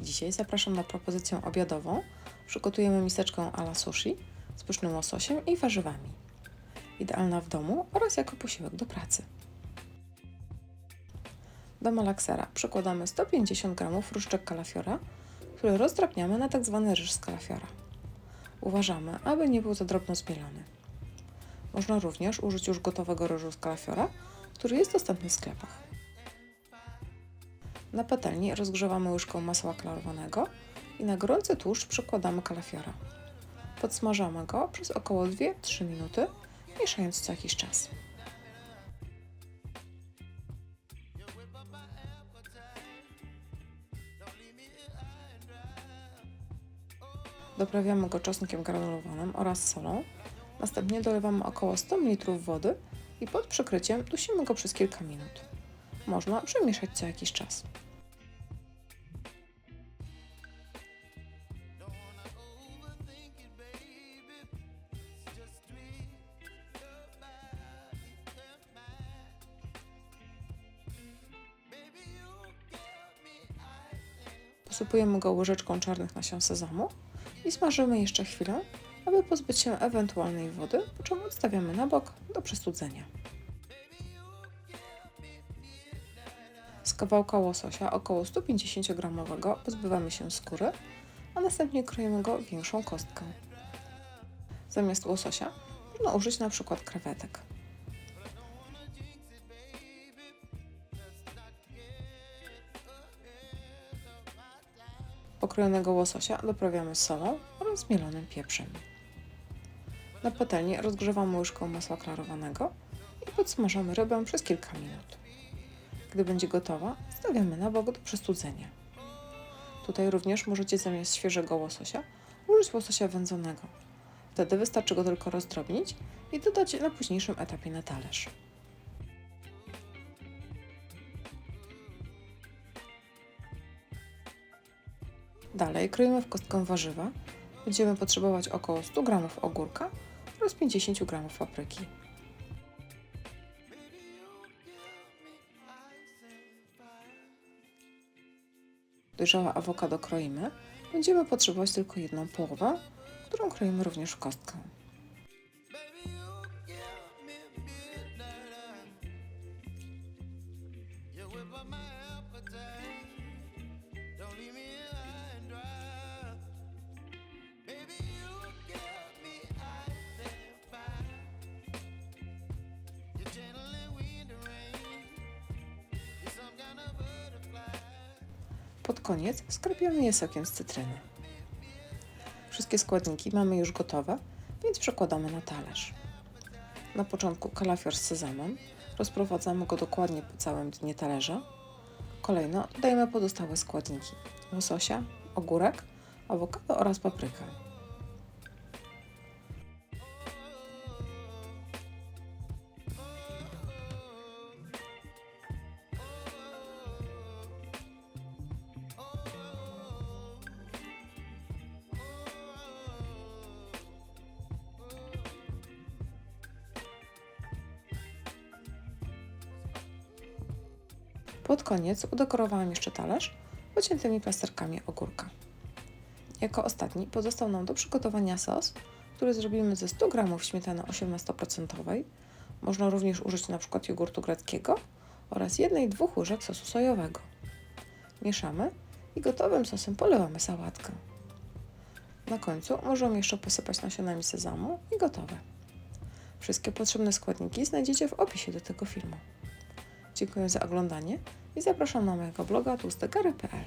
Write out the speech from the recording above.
Dzisiaj zapraszam na propozycję obiadową. Przygotujemy miseczkę ala sushi z pysznym łososiem i warzywami. Idealna w domu oraz jako posiłek do pracy. Do malaksera przykładamy 150 g różdżek kalafiora, który rozdrabniamy na tzw. ryż z kalafiora. Uważamy, aby nie był za drobno zmielony. Można również użyć już gotowego ryżu z kalafiora, który jest dostępny w sklepach. Na patelni rozgrzewamy łyżką masła klarowanego i na gorący tłuszcz przykładamy kalafiora. Podsmażamy go przez około 2-3 minuty, mieszając co jakiś czas. Doprawiamy go czosnkiem granulowanym oraz solą. Następnie dolewamy około 100 ml wody i pod przykryciem dusimy go przez kilka minut. Można przemieszać co jakiś czas. Posypujemy go łyżeczką czarnych nasion sezamu i smażymy jeszcze chwilę, aby pozbyć się ewentualnej wody, po czym odstawiamy na bok do przestudzenia. Z kawałka łososia około 150 gramowego pozbywamy się skóry, a następnie kroimy go większą kostkę. Zamiast łososia można użyć na przykład krewetek. Pokrojonego łososia doprawiamy solą oraz mielonym pieprzem. Na patelni rozgrzewamy łyżką masła klarowanego i podsmażamy rybę przez kilka minut. Gdy będzie gotowa, stawiamy na bok do przestudzenia. Tutaj również możecie zamiast świeżego łososia użyć łososia wędzonego. Wtedy wystarczy go tylko rozdrobnić i dodać na późniejszym etapie na talerz. Dalej kroimy w kostkę warzywa. Będziemy potrzebować około 100 g ogórka oraz 50 g papryki. Dojrzałe awokado kroimy. Będziemy potrzebować tylko jedną połowę, którą kroimy również w kostkę. Pod koniec skrapiamy je sokiem z cytryny. Wszystkie składniki mamy już gotowe, więc przekładamy na talerz. Na początku kalafior z sezamem. Rozprowadzamy go dokładnie po całym dnie talerza. Kolejno dodajemy pozostałe składniki: łososia, ogórek, awokado oraz paprykę. Pod koniec udekorowałam jeszcze talerz pociętymi plasterkami ogórka. Jako ostatni pozostał nam do przygotowania sos, który zrobimy ze 100 g śmietany 18%. Można również użyć np. jogurtu greckiego oraz 1-2 łyżek sosu sojowego. Mieszamy i gotowym sosem polewamy sałatkę. Na końcu możemy jeszcze posypać nasionami sezamu i gotowe. Wszystkie potrzebne składniki znajdziecie w opisie do tego filmu. Dziękuję za oglądanie i zapraszam na mojego bloga tłustygary.pl